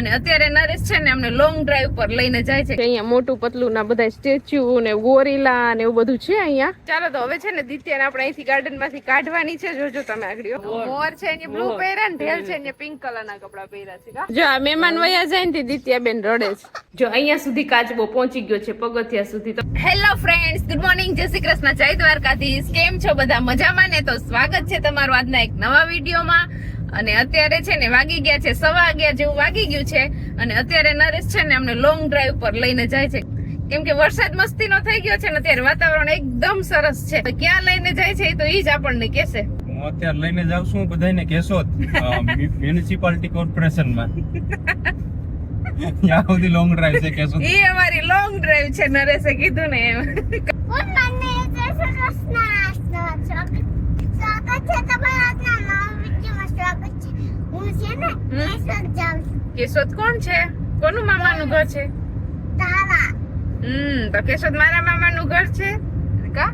અને અત્યારે નરેશ છે ને અમને લોંગ ડ્રાઈવ પર લઈને જાય છે. અહીંયા મોટું પતલું ના બધા સ્ટેચ્યુ ને ગોરીલા ને એવું બધું છે અહીંયા. ચાલો તો હવે છે ને દિત્યાને આપણે અહીંથી ગાર્ડનમાંથી કાઢવાની છે. જોજો તમે આગળ. મોર છે અહીંયા બ્લુ પહેર્યા ને ઢેલ છે અહીંયા પિંક કલર ના કપડા પહેર્યા છે જો આ મહેમાન વયા જાય ને દિત્યા બેન રડે છે. જો અહીંયા સુધી કાચબો પહોંચી ગયો છે પગથિયા સુધી તો. હેલો ફ્રેન્ડ્સ ગુડ મોર્નિંગ જય શ્રી કૃષ્ણ જય દ્વારકાધીશ. કેમ છો બધા? મજામાં ને? તો સ્વાગત છે તમારું આજના એક નવા વિડીયોમાં. અને અત્યારે છે ને વાગી ગયા છે સવા અગિયાર જેવું વાગી ગયું છે અને અત્યારે નરેશ છે ને અમને લોંગ ડ્રાઈવ પર લઈને જાય છે. કેમ કે વરસાદ મસ્તીનો થઈ ગયો છે ને અત્યારે વાતાવરણ એકદમ સરસ છે. ક્યાં લઈને જાય છે એ તો ઈ જ આપણને કહેશે. હું અત્યારે લઈને જાઉં છું બધાને કેશોદ મ્યુનિસિપાલિટી કોર્પોરેશનમાં. ત્યાં સુધી લોંગ ડ્રાઈવ છે કેસો એ અમારી લોંગ ડ્રાઈવ છે નરેશે કીધું ને એમ Good morning, જય શ્રી કૃષ્ણ. સ્વાગત સ્વાગત છે તમારા આજના નવા વિડીયોમાં સ્વાગત છે હું છે ને કેશોદ જાઉં કેશોદ કોણ છે? કોનું મામાનું ઘર છે? તારા. હમ તો કેશોદ મારા મામાનું ઘર છે? કા?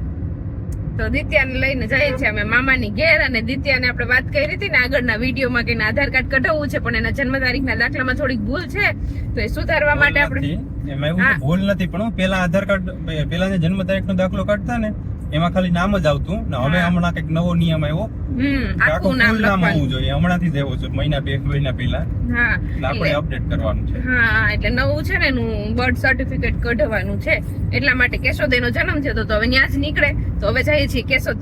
તો દિત્યાને લઈને જઈએ છીએ અમે મામાની ઘેર અને દિત્યાને આપણે વાત કરી હતી ને આગળના વિડીયોમાં કે એના આધાર કાર્ડ કઢાવવું છે પણ એના જન્મ તારીખના દાખલામાં થોડીક ભૂલ છે તો એ સુધારવા માટે આપણે એમાં એવું ભૂલ નથી પણ પેલા આધાર કાર્ડ પેલા જન્મ તારીખ નો દાખલો કાઢતા ને એમાં ખાલી નામ જ આવતું. ને હવે હમણાં કંઈક નવો નિયમ આવ્યો. આખું નામ હોવું જોઈએ. હમણાંથી જ એવો છે મહિના બે મહિના પહેલા. આપણે અપડેટ કરવાનું છે. હા એટલે નવું છે ને એનું બર્થ સર્ટિફિકેટ કઢાવવાનું છે. એટલા માટે કેશોદ એનો જન્મ થયો તો હવે ત્યાં જ નીકળે. તો હવે જઈએ છીએ કેશોદ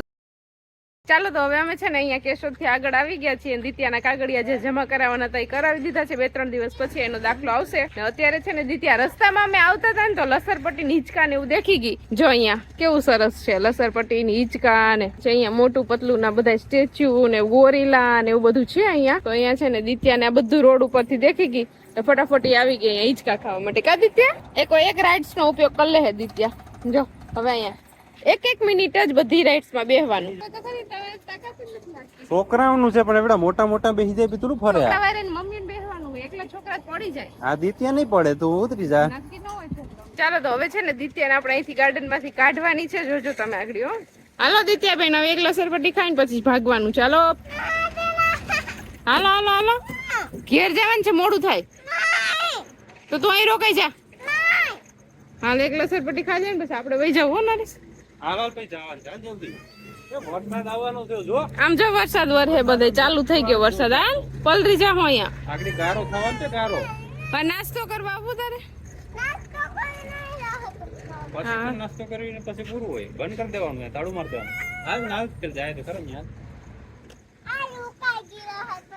ચાલો તો હવે અમે છે ને અહીંયા કેશોદથી આગળ આવી ગયા છીએ દિત્યાના કાગળિયા જે જમા કરાવવાના હતા એ કરાવી દીધા છે. બે ત્રણ દિવસ પછી એનો દાખલો આવશે. ને અત્યારે છે ને દિત્યા રસ્તામાં અમે આવતા હતા ને તો લસરપટ્ટી ની હિંચકા ને એવું દેખી ગઈ. જો અહીંયા કેવું સરસ છે લસરપટ્ટી ની હિંચકા ને જે અહીંયા મોટું પતલું ના બધા સ્ટેચ્યુ ને ગોરીલા ને એવું બધું છે અહીંયા. તો અહીંયા છે ને દિત્યાને આ બધું રોડ ઉપરથી દેખી ગઈ તો ફટાફટ આવી ગઈ અહીંયા હિંચકા ખાવા માટે. કા દિત્યા? કોઈ એક રાઇડ્સ નો ઉપયોગ કરી લે દિત્યા. જો, હવે અહીંયા. એક એક મિનિટ જ બધી રાઇડ્સમાં બેહવાનું. છોકરાઓનું છે પણ એવડા મોટા મોટા બેસી જાય પેલું ફરે આ. મમ્મી બેહવાનું એકલા છોકરા પડી જાય. આ દિત્યા નહીં પડે તું ઉતરી જા. નક્કી ન હોય છોકરો. ચાલો તો હવે છે ને દિત્યાને આપણે અહીંથી ગાર્ડનમાંથી કાઢવાની છે જોજો તમે આગળ હો. હાલો દિત્યાબેન હવે એક લસરપટ્ટી ખાઈને પછી ભાગવાનું. ચાલો. હાલો હાલો હાલો. ઘેર જવાનું છે મોડું થાય. તો તું અહીં રોકાઈ જા. હાલ એક લસરપટ્ટી ખાઈ જાય ને પછી આપણે વહી જવું હો નરેશ. હાલ ભાઈ જવાનું જા જલ્દી. એ વરસાદ આવવાનો છે જો. આમ જો વરસાદ વરહે બધે ચાલુ થઈ ગયો વરસાદ હાલ પલરી જા હો અહીંયા. આગળ ગારો ખાવાનો છે ગારો. હવે નાસ્તો કરવા આવું તારે. પછી નાસ્તો કરીને પછી પૂરું હોય. બંધ કરી દેવાનું તાળું મારી હાલ ને હાલ જાય તો ખરું યાર. આ હતો.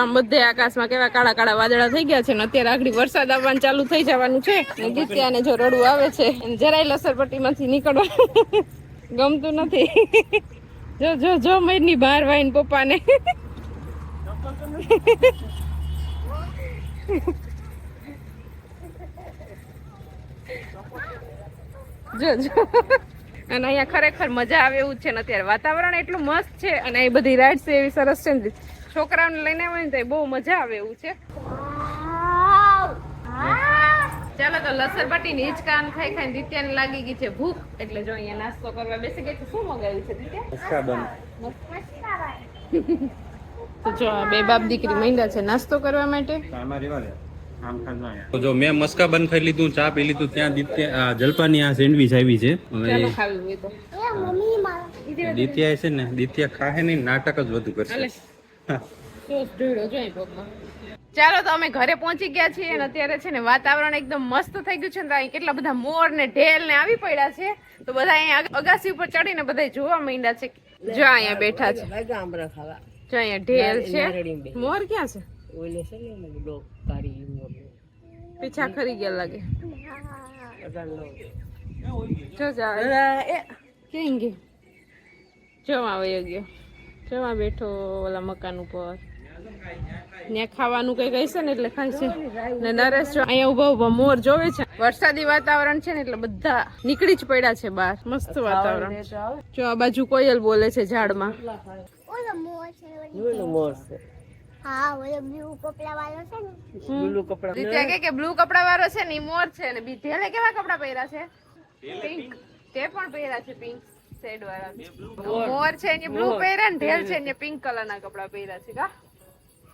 આમ બધે આકાશમાં કેવા કાળા કાળા વાદળા થઈ ગયા છે ને અત્યારે આગળ વરસાદ આવવાનું ચાલુ થઈ જવાનું છે. ને જો રડવું આવે છે જરાય જરાય લસરપટ્ટીમાંથી નીકળવા ગમતું નથી. જો જો જો મયની બહાર વાઈન પપ્પાને. જો જો. અને અહીંયા ખરેખર મજા આવે એવું છે ને અત્યારે વાતાવરણ એટલું મસ્ત છે અને એ બધી રાઇડ્સ એવી સરસ છે ને. છોકરાઓને લઈને આવે ને તો એ બહુ મજા આવે એવું છે! ચાલો તો લસરપટ્ટી ની હિચકાન ખાઈ ખાઈને દિત્યાને લાગી ગઈ છે ભૂખ. એટલે જો અહીંયા નાસ્તો કરવા બેસી ગઈ છે. શું મગાવ્યું છે દિત્યા? જો બે બાપ દીકરી માંડ્યા છે નાસ્તો કરવા માટે. જો મેં મસ્કા બંધ ખાઈ લીધું ચા પી લીધું ત્યાં દિત્યા આ જલપાની આ સેન્ડવીચ આવી છે. હવે દિત્યા છે ને દિત્યા ખાહે નહીં નાટક જ વધુ કરશે. ચાલો તો અમે ઘરે પહોંચી ગયા છીએ અને અત્યારે છે ને વાતાવરણ એકદમ મસ્ત થઈ ગયું છે ને અહીં કેટલા બધા મોર ને ઢેલ ને આવી પડ્યા છે. તો બધા અહીંયા અગાસી ઉપર ચડીને બધા જોવા માંડ્યા છે જો અહીંયા બેઠા છે. જો અહીંયા ઢેલ છે. મોર ક્યાં છે? પીછા ખરી ગયા લાગે. જો જા, એ કેંગે જો જવા ગયો. જવા બેઠો ઓલા મકાન ઉપર? ત્યાં ખાવાનું કઈ કઈ છે ને એટલે ખાય છે. ને નરેશ જો અહીંયા ઊભા ઊભા મોર જોવે છે. વરસાદી વાતાવરણ છે ને એટલે બધા નીકળી જ પડ્યા છે બહાર. મસ્ત વાતાવરણ. જો આ બાજુ કોયલ બોલે છે ઝાડમાં. ઓલો મોર છે હા ઓલો બ્લુ કપડા વાળો છે ને. દિત્યા કે કે બ્લુ કપડા વાળો છે ને મોર છે ને. બી ઢેલે કેવા કપડા પહેર્યા છે? પિંક. તે પણ પહેર્યા છે પિંક. શેડ વાળા. મોર છે ને બ્લુ પહેર્યા ને ઢેલ છે ને પિંક કલર ના કપડા પહેર્યા છે કા?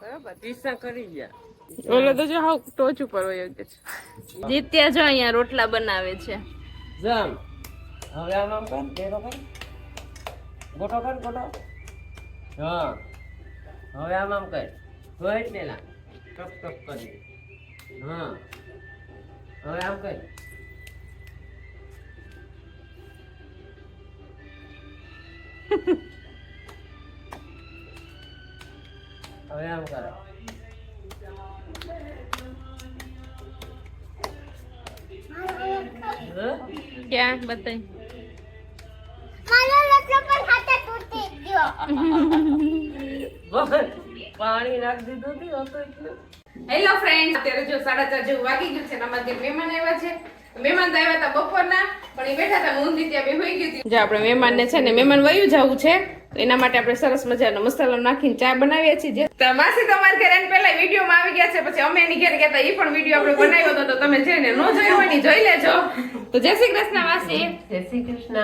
બરાબર. પીસા કરી ગયા. ઓલો તો જો હાવ ટોચ ઉપર હોય છે. જીત્યા જો અહીંયા રોટલા બનાવે છે. જમ. હવે આમ આમ કર તેરો કર ગોટો કર ગોટો હા. હવે આમ આમ કર. હોય પેલા. ટપ ટપ કરી. હા. હવે આમ કર. હવે આમ કરો. ક્યાં? બતાય. પણ હાથે તૂટી ગયો. બસ પાણી નાખી દીધું હતું હેલો ફ્રેન્ડ અત્યારે જો સાડા ચાર જેવું વાગી ગયું છે અમારા મહેમાન આવ્યા છે. મહેમાન તો આવ્યા હતા બપોરના પણ એ બેઠા હતા ઊંધી ત્યાં બે હોઈ ગઈ હતી. જો આપણે મહેમાનને છે ને મહેમાન વયું જવું છે તો એના માટે આપણે સરસ મજાનો મસાલો નાખીને ચા બનાવીએ છીએ. જે માસી તમારા ઘરે પહેલા વિડીયોમાં આવી ગયા છે પછી અમે એની ઘેર ગયા હતા એ પણ વીડિયો આપણે બનાવ્યો હતો તો તમે જઈને ન જોયો હોય ને જોઈ લેજો. તો જય શ્રી કૃષ્ણ માસી. જય શ્રી કૃષ્ણ.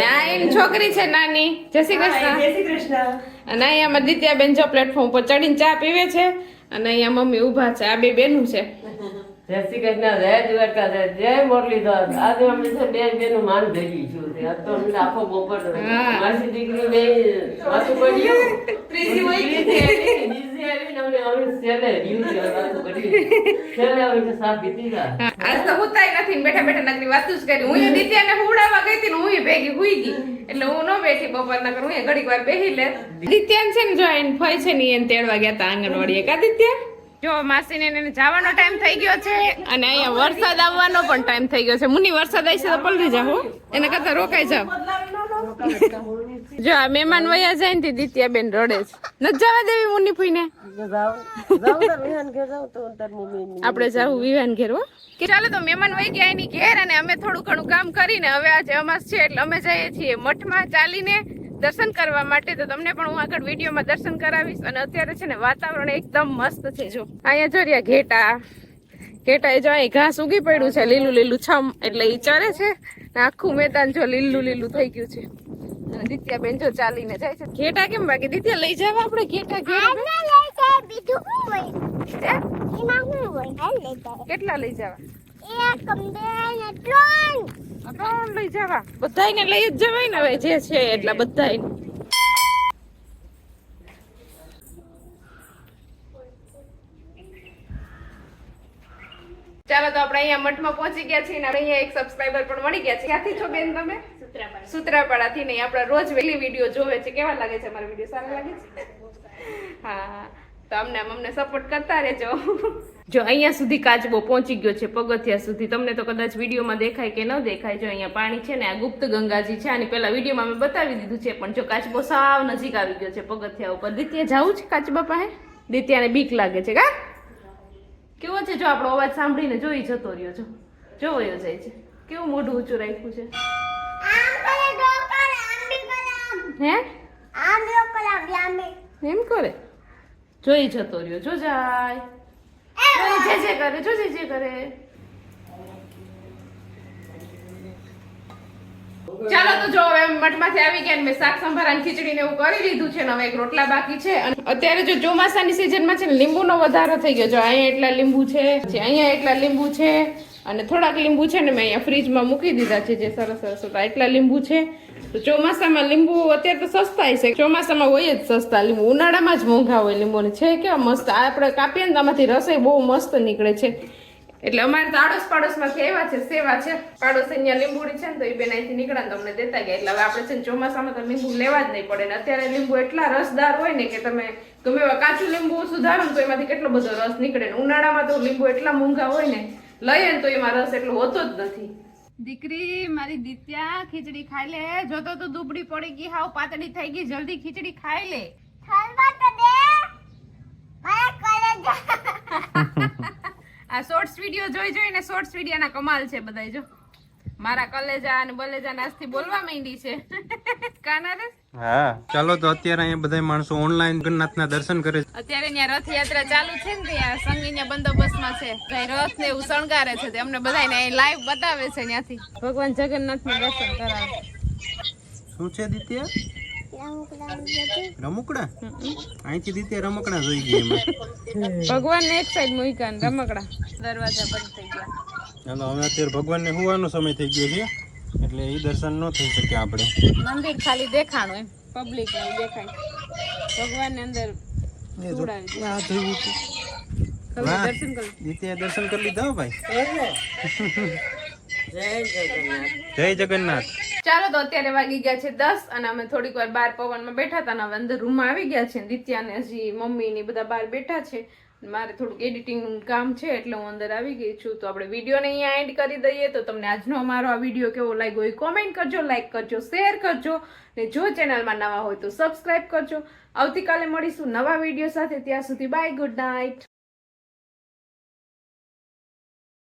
ના એની છોકરી છે નાની. જય શ્રી કૃષ્ણ. જય શ્રી કૃષ્ણ. અને અહીંયા દિત્યાબેન જો પ્લેટફોર્મ પર ચડીને ચા પીવે છે અને અહીંયા મમ્મી ઊભા છે આ બે બેનું છે. જય શ્રી કૃષ્ણ જય દ્વારકા જય મુરલીધર. આજે અમે છે બે બેનું માન ભેગી છું તે. અમને આખો બપોર મારી દીકરી બે માથું પડ્યું. ત્રીજી હોય કે બીજી આવીને અમને અમે છેલ્લે રહ્યું છે માથું પડ્યું. છેલ્લે અમે સાફ પીતી આજ તો હુતાય નથી બેઠા બેઠા નકરી વાતું જ કરી. હું દિત્યાને હુડાવા ગઈ હતી ને હું ભેગી હુઈ ગઈ. એટલે હું ન બેઠી બપોર હું ઘડીક વાર બેહી લે. દિત્યાન છે ને જો એને છે ને એને તેડવા ગયા હતા આંગણવાડીએ. કા દિત્યા? જો માસીને એને જવાનો ટાઈમ થઈ ગયો છે. અને અહીંયા વરસાદ આવવાનો પણ ટાઈમ થઈ ગયો છે. મુની વરસાદ આવશે તો પલરી જાવ હો. એને કરતા રોકાઈ જાવ જો આ મહેમાન વયા જાય ને દિત્યા બેન રડે છે. ન જવા દેવી મુની ફૂઈને આપણે જાવું વિવાન ઘેર હો. કે ચાલો તો મહેમાન વહી ગયા એની ઘેર અને અમે થોડું ઘણું કામ કરીને હવે આજે અમાસ છે એટલે અમે જઈએ છીએ મઠમાં ચાલીને. દર્શન કરવા માટે તો તમને પણ હું આગળ વિડીયોમાં દર્શન કરાવીશ. અને અત્યારે છે ને વાતાવરણ એકદમ મસ્ત છે જો. અહીંયા જો રહ્યા ઘેટા. ઘેટા એ જો અહીં ઘાસ ઉગી પડ્યું છે લીલું લીલું છમ એટલે એ ચરે છે. ને આખું મેદાન જો લીલું લીલું થઈ ગયું છે. અને દિત્યાબેન જો ચાલીને જાય છે. ઘેટા કેમ બાકી દિત્યા લઈ જાવ આપણે ઘેટા ઘેર કેટલા લઈ જવા? ત્રણ. લઈ જવા. બધાયને લઈ જ જવાય ને હવે જે છે એટલા બધાયને ચાલો તો આપણે અહીંયા મઠમાં પહોંચી ગયા છીએ ને અહીંયા એક સબસ્ક્રાઇબર પણ મળી ગયા છે. ક્યાંથી છો બેન તમે? સૂત્રાપાડાથી નહીં આપણા રોજ વહેલી વીડિયો જોવે છે. કેવા લાગે છે અમારા વીડિયો સારા લાગે છે? હા. તો અમને અમને સપોર્ટ કરતા રહેજો. જો અહીંયા સુધી કાચબો પહોંચી ગયો છે પગથિયા સુધી. તમને તો કદાચ વિડીયોમાં દેખાય કે ન દેખાય જો અહીંયા પાણી છે ને આ ગુપ્ત ગંગાજી છે આની પહેલા વિડીયોમાં મેં બતાવી દીધું છે પણ જો કાચબો સાવ નજીક આવી ગયો છે પગથિયા ઉપર. દિત્યા જાવું છે કાચબા પાસે? દિત્યાને બીક લાગે છે કા? કેવો છે જો આપણો અવાજ સાંભળીને જોઈ જતો રહ્યો જો જોવો જાય છે. કેવું મોઢું ઊંચું રાખ્યું છે? હે? એમ કરે? જોઈ જતો રહ્યો. જો જાય. જે જે કરે, જો જે જે કરે. ચાલો તો જો હવે મઠમાંથી આવી ગયા ને મેં શાક સંભારા ને ખીચડી ને એવું કરી લીધું છે ને હવે એક રોટલા બાકી છે. અને અત્યારે જો ચોમાસાની સિઝનમાં છે ને લીંબુનો વધારો થઈ ગયો. જો અહીંયા એટલા લીંબુ છે અહીંયા એટલા લીંબુ છે, અને થોડાક લીંબુ છે ને મેં અહીંયા ફ્રીજમાં મૂકી દીધા છે, જે સરસ સરસ હતા. એટલા લીંબુ છે ચોમાસામાં લીંબુ અત્યારે તો સસ્તા છે. ચોમાસામાં હોય જ સસ્તા લીંબુ. ઉનાળામાં જ મોંઘા હોય લીંબુને. છે કેવા મસ્ત? આપણે કાપીએ ને આમાંથી રસોઈ બહુ મસ્ત નીકળે છે. એટલે અમારે તો આડોશ પાડોશમાંથી એવા છે, સેવા છે. પાડોશ અહીંયા લીંબુડી છે ને તો એ બેન અહીંથી નીકળ્યા ને તો અમને દેતા ગયા. એટલે હવે આપણે છે ને ચોમાસામાં તો લીંબુ લેવા જ નહીં પડે ને અત્યારે લીંબુ એટલા રસદાર હોય ને કે તમે ગમે એવા કાચું લીંબુ સુધારો ને તો એમાંથી કેટલો બધો રસ નીકળે ને ઉનાળામાં તો લીંબુ એટલા મોંઘા હોય ને, લઈએ ને તો એમાં રસ એટલો હોતો જ નથી. દીકરી મારી દિત્યા ખીચડી ખાઈ લે. જોતો તો દુબડી પડી ગઈ હાવ પાતળી થઈ ગઈ. જલ્દી ખીચડી ખાઈ લે. તો આ શોર્ટ્સ વીડિયો જોઈ જોઈને શોર્ટ્સ વિડીયોના કમાલ છે બધાય જો. મારા કલેજા અને બલેજા નાસ્તી બોલવા માંડી છે. હા. ચાલો તો અત્યારે અહીંયા બધા માણસો ઓનલાઈન જગન્નાથના દર્શન કરે છે. અત્યારે ત્યાં રથયાત્રા ચાલુ છે ને ત્યાં સંગીના બંદોબસ્તમાં છે. ભાઈ રથ ને એવું શણગારે છે તે અમને બધાને લાઈવ બતાવે છે ત્યાંથી. ભગવાન જગન્નાથનું દર્શન કરાવે. શું છે દિત્ય? રમકડા? અહીંથી દીતે રમકડા જોઈ ગઈ એમાં. ભગવાન ને એક સાઈડ મૂક્યા રમકડા. દરવાજા બંધ થઈ ગયા. ચાલો હવે અત્યારે ભગવાનને હોવાનો સમય થઈ ગયો છે. એટલે એ દર્શન ન થઈ શકે આપણે. મંદિર ખાલી દેખાણું એમ પબ્લિક ને દેખાય. ભગવાન ને અંદર આ જોયું હતું. દર્શન કરી. દીતે દર્શન કરી લીધા ભાઈ? જય જગન્નાથ. ચાલો તો અત્યારે વાગી ગયા છે દસ અને અમે થોડીક વાર બાર પવનમાં બેઠા હતા અને અંદર રૂમમાં આવી ગયા છે. દિત્યાને હજી મમ્મી ને બધા બહાર બેઠા છે. મારે થોડુંક એડિટિંગનું કામ છે એટલે હું અંદર આવી ગઈ છું. તો આપણે વિડીયોને અહીંયા એન્ડ કરી દઈએ. તો તમને આજનો અમારો આ વીડિયો કેવો લાગ્યો એ કોમેન્ટ કરજો લાઇક કરજો શેર કરજો. ને જો ચેનલમાં નવા હોય તો સબસ્ક્રાઈબ કરજો. આવતીકાલે મળીશું નવા વીડિયો સાથે. ત્યાં સુધી બાય ગુડ નાઇટ